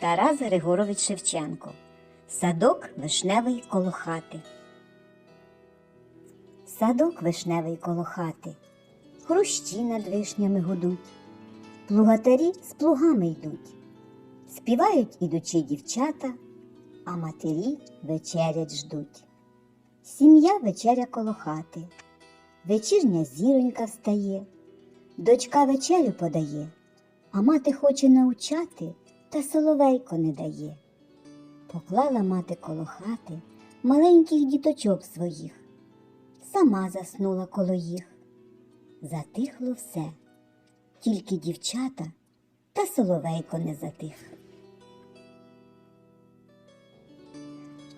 Тарас Григорович Шевченко. Садок вишневий коло хати. Садок вишневий коло хати. Хрущі над вишнями гудуть. Плугатарі з плугами йдуть. Співають ідучі дівчата, а матері вечерять ждуть. Сім'я вечеря коло хати. Вечірня зіронька встає, дочка вечерю подає, а мати хоче научати, та соловейко не дає. Поклала мати коло хати маленьких діточок своїх, сама заснула коло їх. Затихло все, тільки дівчата та соловейко не затих.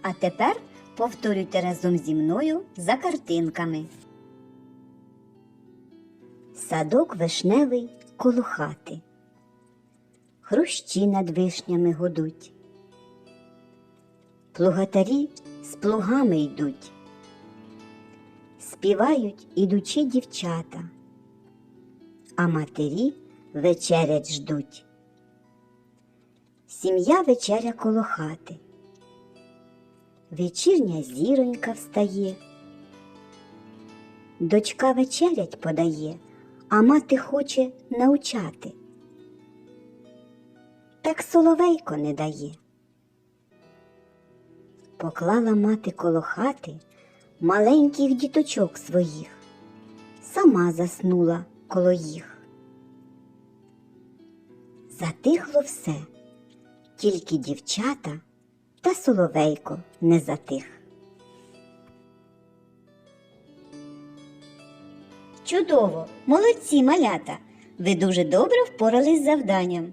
А тепер повторюйте разом зі мною за картинками. Садок вишневий коло хати. Хрущі над вишнями гудуть. Плугатарі з плугами йдуть. Співають ідучі дівчата, а матері вечерять ждуть. Сім'я вечеря коло хати. Вечірня зіронька встає. Дочка вечерять подає, а мати хоче научати. Так соловейко не дає. Поклала мати коло хати маленьких діточок своїх, сама заснула коло їх. Затихло все, тільки дівчата та соловейко не затих. Чудово, молодці малята! Ви дуже добре впорались з завданням.